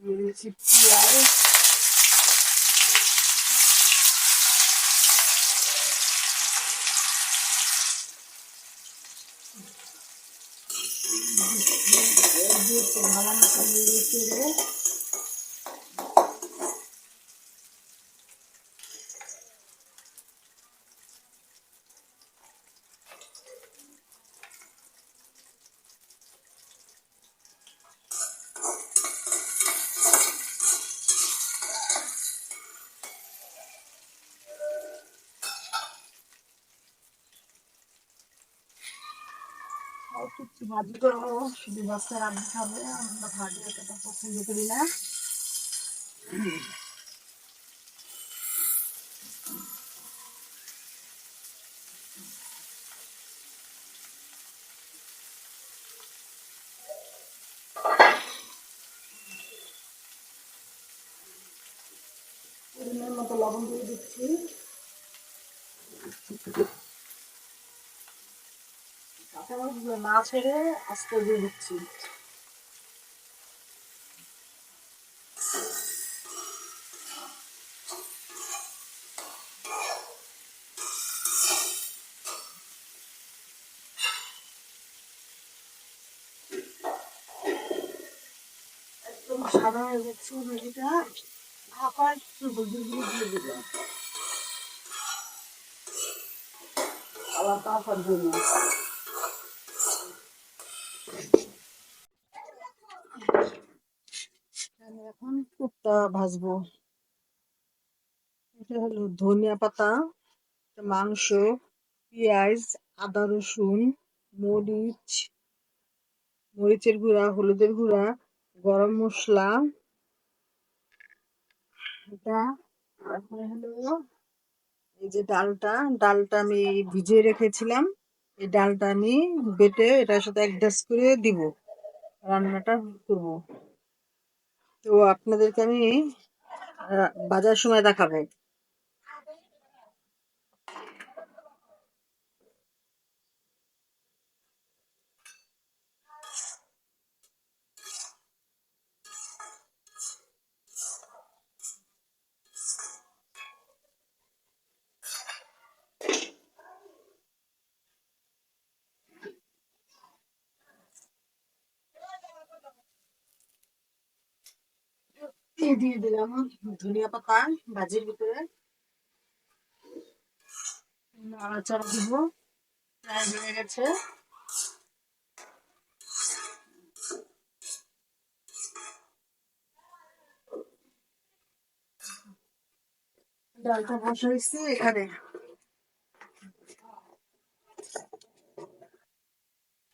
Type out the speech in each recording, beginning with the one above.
দিয়ে দিচ্ছি পেঁয়াজ দিয়েছি ভালো মতো নেড়ে চেড়ে ভাজি করব শুধু বাচ্চা খাবে আমরা ভাজি পছন্দ করি না মতো লবণ দিয়ে দিচ্ছি। কাঁচামরিচগুলো না ছেড়ে আস্তে দিয়ে দিচ্ছি। সাদা হয়ে যাচ্ছে ম্যাগিটা। ঢাকা একটু হলুদ গুঁড়ো দিয়ে কালারটা আসার জন্য এখন কুকটা ভাজবো। এটা হলো ধনিয়া পাতা মাংস, পেঁয়াজ, আদা, রসুন, মরিচ, মরিচের গুঁড়া, হলুদের গুঁড়া, গরম মশলা। এটা তারপরে হলো এই যে ডালটা ডালটা আমি ভিজিয়ে রেখেছিলাম। এই ডালটা আমি বেটে এটার সাথে অ্যাডজাস্ট করে দিব। রান্নাটা করব। তো আপনাদেরকে আমি বাজার সময় দেখাবো। দিয়ে দিলাম। ধনিয়া পাতা ভাজির ভিতরে। নাড়াচাড়া দিব। প্রায় হয়ে গেছে। ডালটা বসাইছি এখানে।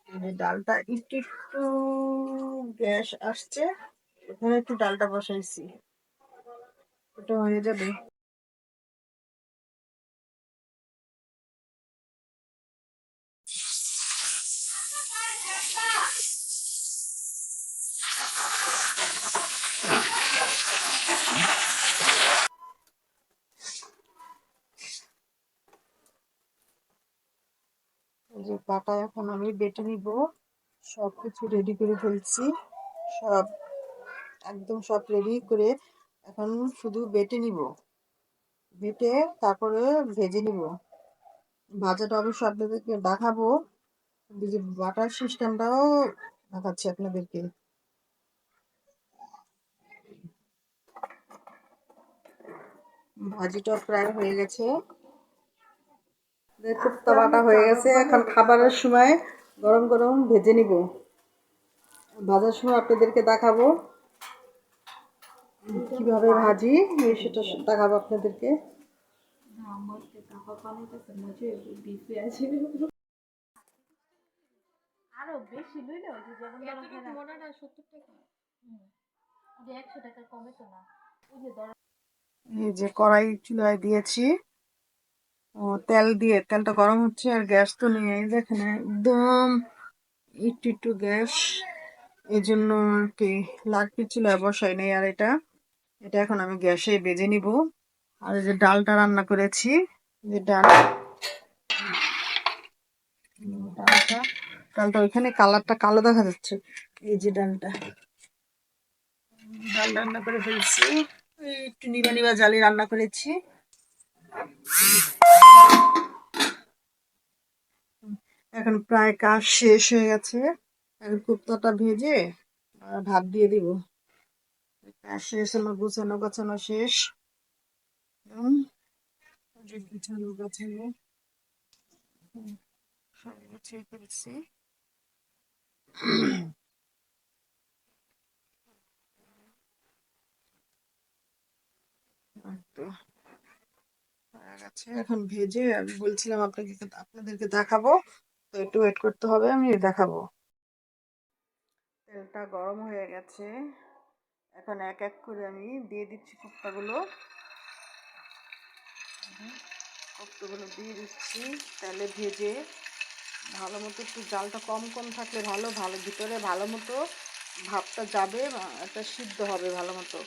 এই ডালটা একটু একটু গ্যাস আসছে। এখানে একটু ডালটা বসাইছি। ওটা হয়ে যাবে। যে পাটা এখন আমি বেটে নিব। সব কিছু রেডি করে ফেলছি। সব একদম সব রেডি করে এখন শুধু বেটে নিব। বেটে তারপরে ভেজে নিব। ভাজাটা অবশ্য আপনাদেরকে দেখাবো। যে বাটার সিস্টেমটাও দেখাচ্ছি আপনাদেরকে। ভাজিটা প্রায় হয়ে গেছে। কুপ্তা বাটা হয়ে গেছে। এখন খাবারের সময় গরম গরম ভেজে নিব। ভাজার সময় আপনাদেরকে দেখাবো। কীভাবে ভাজি? সেটা দেখাবো আপনাদেরকে। আরও বেশি লইলে ওই যে যেমন এখানে- হুম। যে একশো টাকা কমে তো না। ওই যে এই যে কড়াই চুলায় দিয়েছি। ও তেল দিয়ে তেলটা গরম হচ্ছে আর গ্যাস তো নেই। এই দেখেন একদম একটু একটু গ্যাস। এই জন্য আর কি লাকড়ি চুলায় বসাই নেই আর এটা। এটা এখন আমি গ্যাসে বেজে নিব। আর যে ডালটা রান্না করেছি যে ডাল। ডালটা ডালটা ওইখানে কালারটা কালো দেখা যাচ্ছে, এই যে ডালটা। ডাল রান্না করে ফেলছি একটু নিবা নিবা জালে রান্না করেছি। এখন প্রায় কাজ শেষ হয়ে গেছে। এখন কুপ্তাটা ভেজে ভাত দিয়ে দিব। শেষ। শেষ এখন ভেজে আমি বলছিলাম আপনাকে আপনাদেরকে দেখাবো। তো একটু ওয়েট করতে হবে, আমি দেখাবো। তেলটা গরম হয়ে গেছে। এখন এক এক করে আমি দিয়ে দিচ্ছি কোপ্তাগুলো। কোপ্তাগুলো দিয়ে দিচ্ছি, তেলে ভেজে। ভালো মতো একটু জালটা কম কম থাকলে ভালো ভালো, ভিতরে ভালো মতো ভাতটা যাবে, এটা সিদ্ধ হবে ভালো মতো।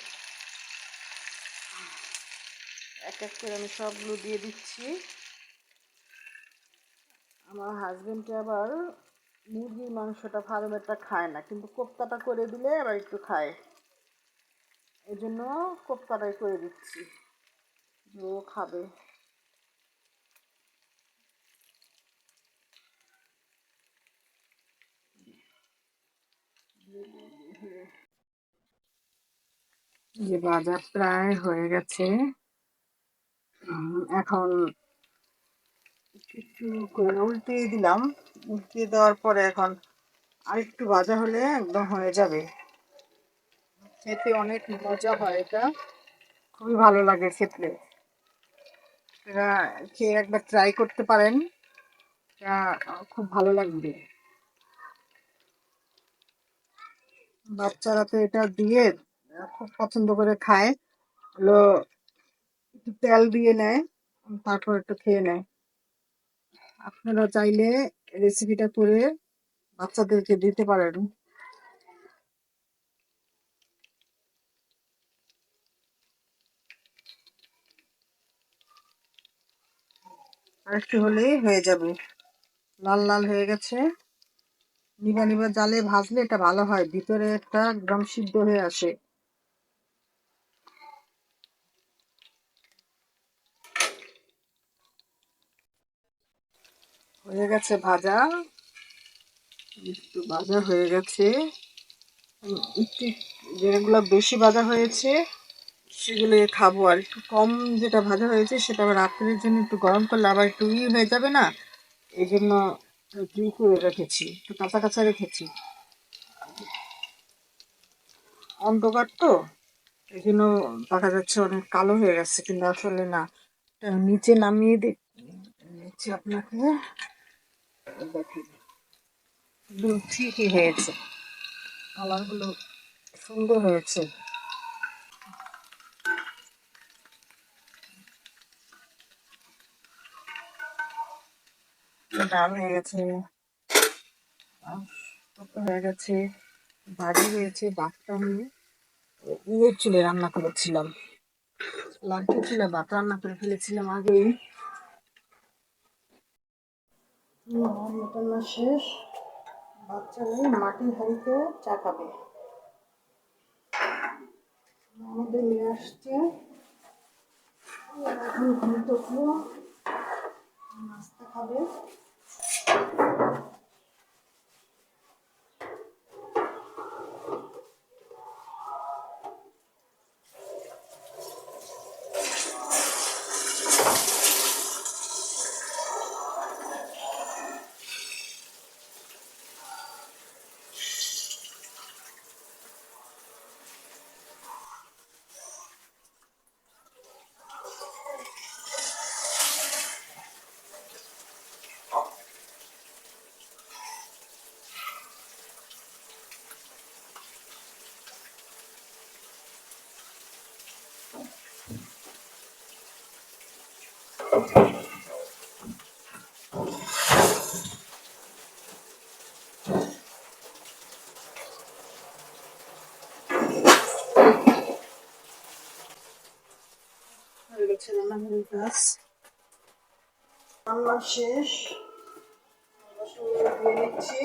এক এক করে আমি সবগুলো দিয়ে দিচ্ছি। আমার হাজবেন্ডকে আবার মুরগির মাংসটা ফার্মেরটা খায় না, কিন্তু কোপ্তাটা করে দিলে আবার একটু খায়। এই জন্য কোপ্তাটাই করে দিচ্ছি। ও খাবে। যে বাজার প্রায় হয়ে গেছে। এখন একটু করে উল্টিয়ে দিলাম। উল্টিয়ে দেওয়ার পরে এখন আরেকটু ভাজা হলে একদম হয়ে যাবে। খেতে অনেক মজা হয় এটা। খুবই ভালো লাগে খেতে। খেয়ে একবার ট্রাই করতে পারেন। খুব ভালো লাগবে। বাচ্চারা তো এটা দিয়ে খুব পছন্দ করে খায়। হলো একটু তেল দিয়ে নেয়, তারপর একটু খেয়ে নেয়। আপনারা চাইলে রেসিপিটা করে বাচ্চাদেরকে দিতে পারেন। আরেকটু হলেই হয়ে যাবে। লাল লাল হয়ে গেছে। নিবা নিবা জালে ভাজলে এটা ভালো হয়। ভিতরে একটা একদম সিদ্ধ হয়ে আসে। হয়ে গেছে ভাজা। একটু ভাজা হয়ে গেছে। একটু যেগুলো বেশি ভাজা হয়েছে। সেগুলো খাব। আর একটু কম যেটা ভাজা হয়েছে, সেটা আবার রাত্রের জন্য একটু গরম করলে আবার একটু ই হয়ে যাবে না? এই জন্য একটু করে রেখেছি, একটু কাঁচা কাঁচা রেখেছি। অন্ধকার তো, এই জন্য দেখা যাচ্ছে অনেক কালো হয়ে গেছে, কিন্তু আসলে না। নিচে নামিয়ে দিচ্ছি আপনাকে দেখেন ঠিকই হয়েছে। কালারগুলো সুন্দর হয়েছে। ডাল হয়ে গেছে। হয়ে গেছে। ভাজি হয়েছে ভাতটা আমি ইয়ে চুলে রান্না করেছিলাম। লাঠি চুলে ভাত রান্না করে ফেলেছিলাম আগেই। রান্না শেষ। বাচ্চা নেই, মাটির হাঁড়িতে চা খাবে। আমাদের নিয়ে আসছে। এখন ঘুমতে উঠল নাস্তা খাবে। হয়ে গেছে রান্নাঘরের কাজ রান্না শেষ রান্না শুরু দিয়ে নিচ্ছি